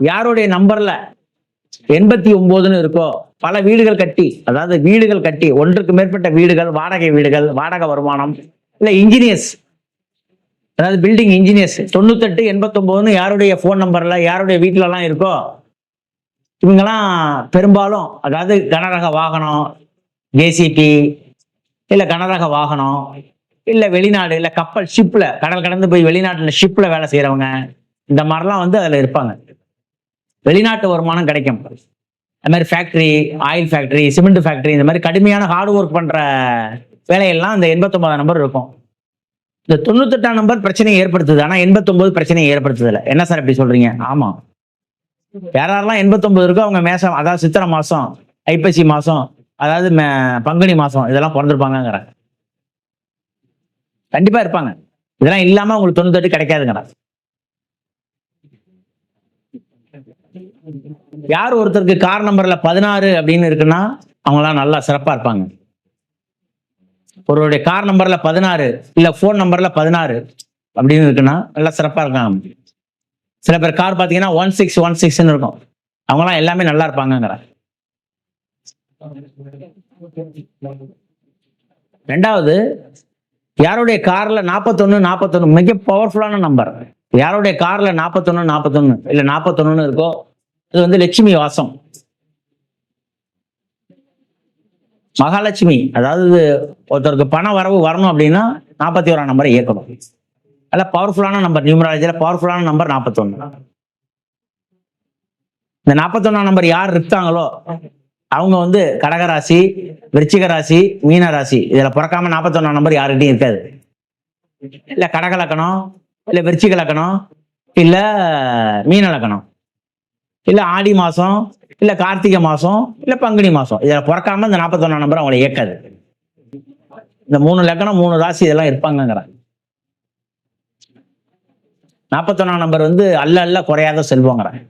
யாருடைய நம்பர்ல எண்பத்தி ஒன்பதுன்னு இருக்கோ பல வீடுகள் கட்டி அதாவது வீடுகள் கட்டி ஒன்றுக்கு மேற்பட்ட வீடுகள் வாடகை வீடுகள் வாடகை வருமானம் இல்லை இன்ஜினியர்ஸ் அதாவது பில்டிங் இன்ஜினியர்ஸ் தொண்ணூத்தெட்டு எண்பத்தொம்போதுன்னு யாருடைய ஃபோன் நம்பர்ல யாருடைய வீட்டிலலாம் இருக்கோ இவங்கெல்லாம் பெரும்பாலும் அதாவது கனரக வாகனம் ஜேசிபி இல்லை கனரக வாகனம் இல்லை வெளிநாடு இல்லை கப்பல் ஷிப்பில் கடல் கடந்து போய் வெளிநாட்டில் ஷிப்பில் வேலை செய்கிறவங்க இந்த மாதிரிலாம் வந்து அதில் இருப்பாங்க. வெளிநாட்டு வருமானம் கிடைக்கும். அது மாதிரி factory oil factory cement factory இந்த மாதிரி கடுமையான ஹார்ட் ஒர்க் பண்ணுற வேலையெல்லாம் இந்த எண்பத்தொன்பதாம் நம்பர் இருக்கும். இந்த தொண்ணூத்தெட்டாம் நம்பர் பிரச்சனையை ஏற்படுத்துது. ஆனால் எண்பத்தொம்பது பிரச்சனையை ஏற்படுத்துதில்ல என்ன சார் இப்படி சொல்றீங்க? ஆமாம் வேற யாரெல்லாம் எண்பத்தொன்பது இருக்கோ அவங்க மேசம் அதாவது சித்திரை மாதம் ஐப்பசி மாதம் அதாவது மே- பங்குனி மாதம் இதெல்லாம் பிறந்திருப்பாங்கங்கிறேன் கண்டிப்பாக இருப்பாங்க. இதெல்லாம் இல்லாமல் உங்களுக்கு தொண்ணூத்தெட்டு கிடைக்காதுங்கிறேன் யார் ஒருத்தருக்கு கார் நம்பர்ல பதினாறு அப்படின்னு இருக்குன்னா அவங்களாம் நல்லா சிறப்பா இருப்பாங்க. ஒருவருடைய கார் நம்பர்ல பதினாறு இல்ல ஃபோன் நம்பர்ல பதினாறு அப்படின்னு இருக்குன்னா நல்லா சிறப்பா இருக்காங்க. சில பேர் கார் பாத்தீங்கன்னா ஒன் சிக்ஸ் ஒன் சிக்ஸ்ன்னு இருக்கும். அவங்களாம் எல்லாமே நல்லா இருப்பாங்கங்கிற. ரெண்டாவது யாருடைய கார்ல நாற்பத்தொன்னு நாற்பத்தொன்னு மிக பவர்ஃபுல்லான நம்பர் யாருடைய கார்ல நாற்பத்தொன்னு நாற்பத்தொன்னு இல்லை நாற்பத்தொன்னு இருக்கோ இது வந்து லட்சுமி வாசம். மகாலட்சுமி அதாவது ஒருத்தருக்கு பண வரவு வரணும் அப்படின்னா நாற்பத்தி ஓராம் நம்பரை இயக்கணும். நல்ல பவர்ஃபுல்லான நம்பர் நியூமராலஜியில் பவர்ஃபுல்லான நம்பர் நாற்பத்தொன்னு இந்த நாற்பத்தொன்னாம் நம்பர் யார் இருக்காங்களோ அவங்க வந்து கடகராசி விருச்சிக ராசி மீன ராசி இதில் பிறக்காம நாற்பத்தொன்னாம் நம்பர் யாருக்கிட்டையும் இருக்காது. இல்லை கடகலக்கணம் இல்லை விருச்சிக லக்கணம் இல்லை மீன லக்கணம் இல்லை ஆடி மாதம் இல்லை கார்த்திகை மாதம் இல்லை பங்குனி மாதம் இதில் பிறக்காம இந்த நாற்பத்தொன்னாம் நம்பர் அவங்களை இயக்காது. இந்த மூணு லக்கணம் மூணு ராசி இதெல்லாம் இருப்பாங்கங்கிறாங்க நாற்பத்தொன்னாம் நம்பர் வந்து அல்ல அல்ல குறையாத செல்வங்கிறாங்க